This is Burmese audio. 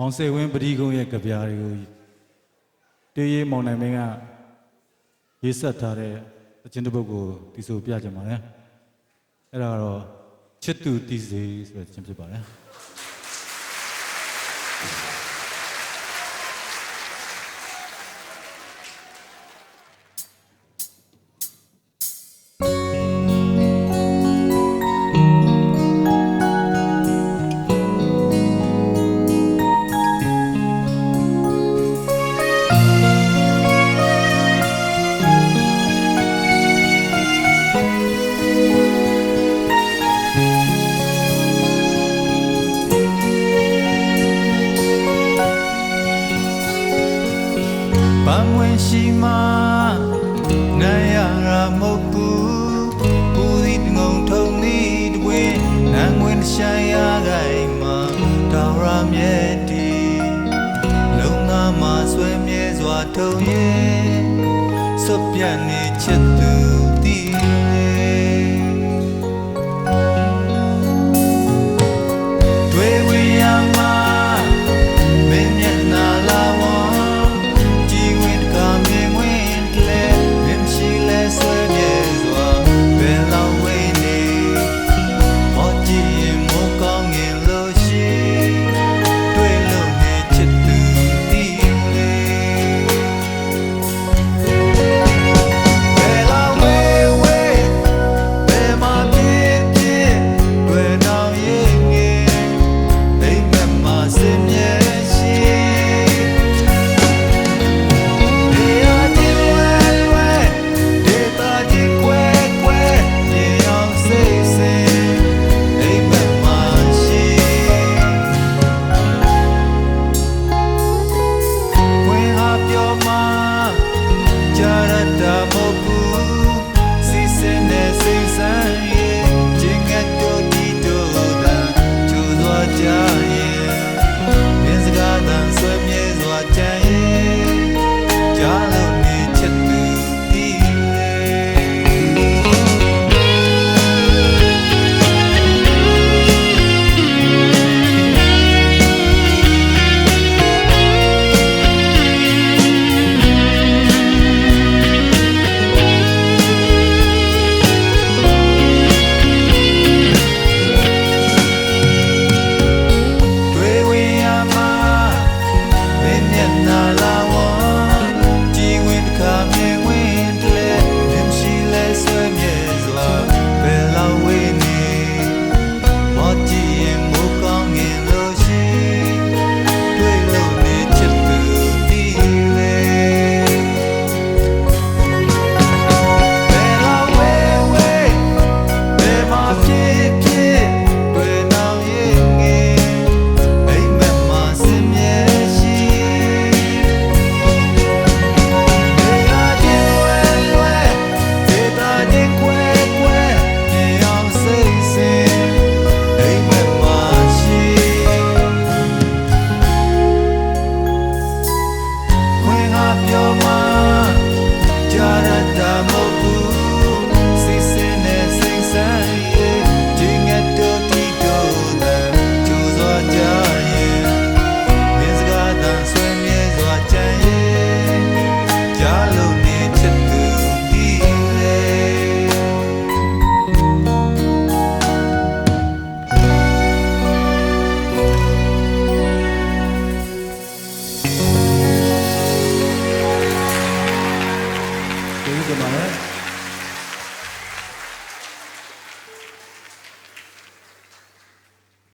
မောင်စေဝင်းပရိကုံရဲ့ကြပြားတွေကိုတေးရေးမောင်နိုင်မင်းကရေးဆက်ထားတဲ့အချင်းတစ်ပုဒ်ကိုဒီဆိုပြကြပါမယ်အဲ့ဒါကတော့ချစ်သူတီစေဆိုတဲ့အချင်းဖြစ်ပါတယ် မွင်ရှိမှနိုင်ရရာမဟုတ်ဘူးဘူးဒီငုံထုံနီးတွင်နာငွင်ရှာရတိုင်းမှာတောင်ရမြဲတည်လုံငါမှာဆွဲမြဲစွာထုံရဲ့စွပြတ်နေချစ်သူတည် 배우고만의